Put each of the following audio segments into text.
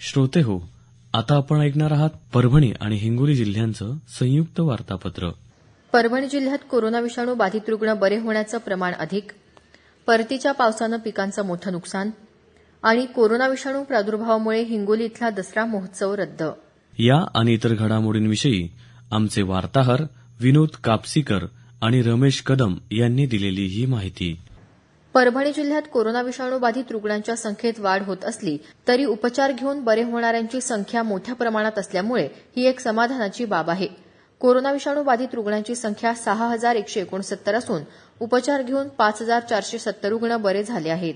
श्रोते हो आता आपण ऐकणार आहात परभणी आणि हिंगोली जिल्ह्यांचं संयुक्त वार्तापत्र. परभणी जिल्ह्यात कोरोना विषाणू बाधित रुग्ण बरे होण्याचं प्रमाण अधिक परतीच्या पावसानं पिकांचं मोठं नुकसान आणि कोरोना विषाणू प्रादुर्भावामुळे हिंगोली इथला दसरा महोत्सव रद्द. या आणि इतर घडामोडींविषयी आमचे वार्ताहर विनोद कापसीकर आणि रमेश कदम यांनी दिलेली ही माहिती. परभणी जिल्ह्यात कोरोना विषाणू बाधित रुग्णांच्या संख्येत वाढ होत असली तरी उपचार घेऊन बरे होणाऱ्यांची संख्या मोठ्या प्रमाणात असल्यामुळे ही एक समाधानाची बाब आहे. कोरोना विषाणू बाधित रुग्णांची संख्या सहा हजार एकशे एकोणसत्तर असून उपचार घेऊन पाच हजार चारशे सत्तर रुग्ण बरे झाले आहेत.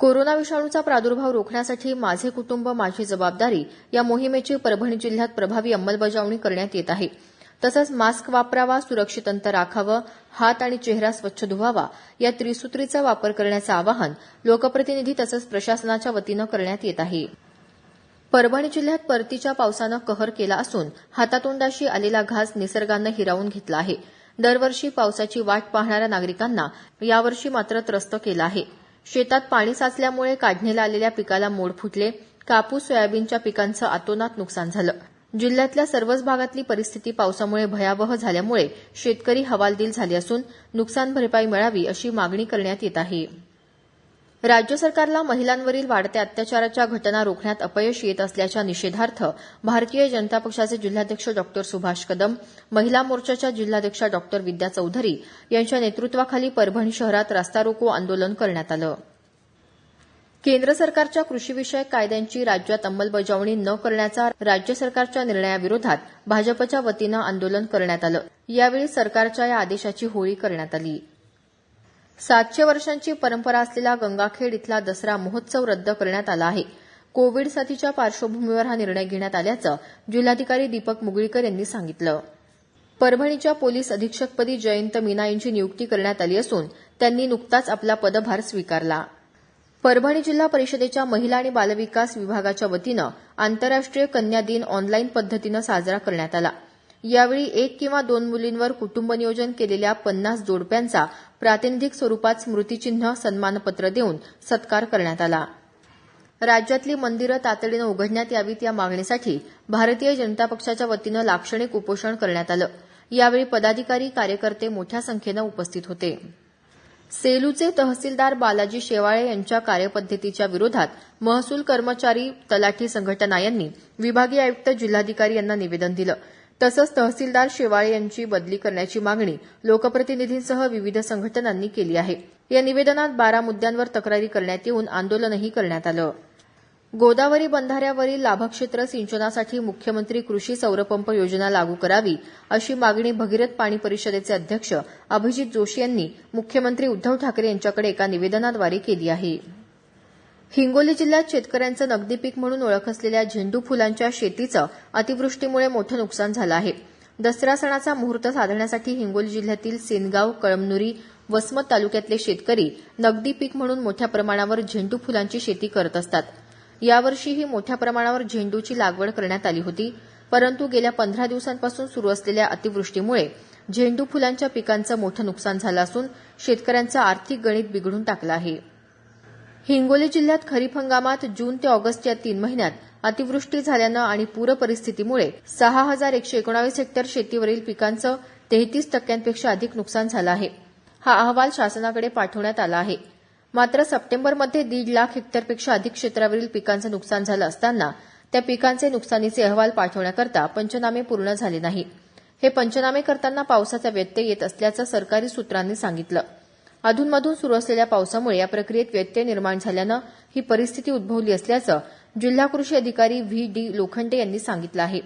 कोरोना विषाणूचा प्रादुर्भाव रोखण्यासाठी माझे कुटुंब माझी जबाबदारी या मोहिमेची परभणी जिल्ह्यात प्रभावी अंमलबजावणी करण्यात येत आहे. तसंच मास्क वापरावा सुरक्षित अंतर राखावं हात आणि चेहरा स्वच्छ धुवावा या त्रिसूत्रीचा वापर करण्याचं आवाहन लोकप्रतिनिधी तसंच प्रशासनाच्या वतीनं करण्यात येत आहे. परभणी जिल्ह्यात परतीच्या पावसानं कहर केला असून हातातोंडाशी आलेला घास निसर्गानं हिरावून घेतला आहे. दरवर्षी पावसाची वाट पाहणाऱ्या नागरिकांना यावर्षी मात्र त्रस्त केलं आहे. शेतात पाणी साचल्यामुळे काढणीला आलेल्या पिकाला मोड फुटले. कापूस सोयाबीनच्या पिकांचं आतोनात नुकसान झालं. जिल्ह्यातल्या सर्वच भागातली परिस्थिती पावसामुळे भयावह झाल्यामुळे शेतकरी हवालदिल झाले असून नुकसान भरपाई मिळावी अशी मागणी करण्यात येत आहे. राज्य सरकारला महिलांवरील वाढत्या अत्याचाराच्या घटना रोखण्यात अपयश येत असल्याच्या निषेधार्थ भारतीय जनता पक्षाचे जिल्हाध्यक्ष डॉ. सुभाष कदम महिला मोर्चाच्या जिल्हाध्यक्षा डॉ. विद्या चौधरी यांच्या नेतृत्वाखाली परभणी शहरात रास्ता रोको आंदोलन करण्यात आलं. केंद्र सरकारच्या कृषीविषयक कायद्यांची राज्यात अंमलबजावणी न करण्याचा राज्य सरकारच्या निर्णयाविरोधात भाजपच्या वतीनं आंदोलन करण्यात आलं. यावेळी सरकारच्या या आदेशाची होळी करण्यात आली. सातशे वर्षांची परंपरा असलेला गंगाखेड इथला दसरा महोत्सव रद्द करण्यात आला आहे. कोविड साथीच्या पार्श्वभूमीवर हा निर्णय घेण्यात आल्याचं जिल्हाधिकारी दीपक मुगळीकर यांनी सांगितलं. परभणीच्या पोलीस अधीक्षकपदी जयंत मीना यांची नियुक्ती करण्यात आली असून त्यांनी नुकताच आपला पदभार स्वीकारला. परभणी जिल्हा परिषदेच्या महिला आणि बालविकास विभागाच्या वतीनं आंतरराष्ट्रीय कन्या दिन ऑनलाईन पद्धतीनं साजरा करण्यात आला. यावेळी एक किंवा दोन मुलींवर कुटुंब नियोजन केलेल्या पन्नास जोडप्यांचा प्रातिनिधिक स्वरूपात स्मृतिचिन्ह सन्मानपत्र देऊन सत्कार करण्यात आला. राज्यातली मंदिरं तातडीनं उघडण्यात यावीत या मागणीसाठी भारतीय जनता पक्षाच्या वतीनं लाक्षणिक उपोषण करण्यात आलं. यावेळी पदाधिकारी कार्यकर्ते मोठ्या संख्येनं उपस्थित होते. सेलूचे तहसीलदार बालाजी शेवाळे यांच्या कार्यपद्धतीच्या विरोधात महसूल कर्मचारी तलाठी संघटना यांनी विभागीय आयुक्त जिल्हाधिकारी यांना निवेदन दिलं. तसंच तहसीलदार शेवाळे यांची बदली करण्याची मागणी लोकप्रतिनिधींसह विविध संघटनांनी केली आहे. या निवेदनात बारा मुद्द्यांवर तक्रारी करण्यात येऊन आंदोलनही करण्यात आलं. गोदावरी बंधाऱ्यावरील लाभक्षेत्र सिंचनासाठी मुख्यमंत्री कृषी सौरपंप योजना लागू करावी अशी मागणी भगीरथ पाणी परिषदेचे अध्यक्ष अभिजित जोशी यांनी मुख्यमंत्री उद्धव ठाकरे यांच्याकडे एका निवेदनाद्वारे केली आहे. हिंगोली जिल्ह्यात शेतकऱ्यांचं नगदी पीक म्हणून ओळख असलेल्या झेंडू फुलांच्या शेतीचं अतिवृष्टीमुळे मोठं नुकसान झालं आहे. दसरा सणाचा मुहूर्त साधण्यासाठी हिंगोली जिल्ह्यातील सेनगाव कळमनुरी वसमत तालुक्यातले शेतकरी नगदी पीक म्हणून मोठ्या प्रमाणावर झेंडू फुलांची शेती करत असतात. यावर्षीही मोठ्या प्रमाणावर झेंडूची लागवड करण्यात आली होती. परंतु गेल्या पंधरा दिवसांपासून सुरू असलेल्या अतिवृष्टीमुळे झेंडू फुलांच्या पिकांचं मोठं नुकसान झालं असून शेतकऱ्यांचं आर्थिक गणित बिघडून टाकलं आहे. हिंगोली जिल्ह्यात खरीप हंगामात जून ते ऑगस्ट या तीन महिन्यात अतिवृष्टी झाल्यानं आणि पूर परिस्थितीमुळे सहा हजार एकशे एकोणावीस हेक्टर शेतीवरील पिकांचं तेहतीस टक्क्यांपेक्षा अधिक नुकसान झालं आहे. हा अहवाल शासनाकडे पाठवण्यात आला आहे. मात्र सप्टेंबरमध्ये दीड लाख हेक्टरपेक्षा अधिक क्षेत्रावरील पिकांचं नुकसान झालं असताना त्या पिकांचे नुकसानीचे अहवाल पाठवण्याकरता पंचनामे पूर्ण झाले नाही. हे पंचनामे करताना पावसाचा व्यत्यय येत असल्याचं सरकारी सूत्रांनी सांगितलं. अधूनमधून सुरू असलेल्या पावसामुळे या प्रक्रियेत व्यत्यय निर्माण झाल्यानं ही परिस्थिती उद्भवली असल्याचं जिल्हा कृषी अधिकारी व्ही डी लोखंडे यांनी सांगितलं आहे.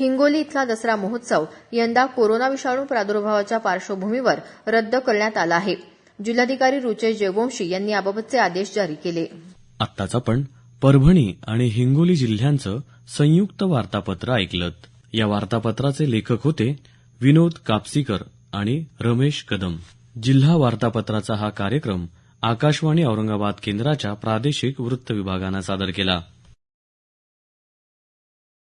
हिंगोली इथला दसरा महोत्सव यंदा कोरोना विषाणू प्रादुर्भावाच्या पार्श्वभूमीवर रद्द करण्यात आला आहे. जिल्हाधिकारी रुचेश जयवंशी यांनी याबाबतचे आदेश जारी केले. आत्ताच आपण परभणी आणि हिंगोली जिल्ह्यांचं संयुक्त वार्तापत्र ऐकलं या वार्तापत्राचे लेखक होते विनोद कापसीकर आणि रमेश कदम. जिल्हा वार्तापत्राचा हा कार्यक्रम आकाशवाणी औरंगाबाद केंद्राच्या प्रादेशिक वृत्त विभागानं सादर केला.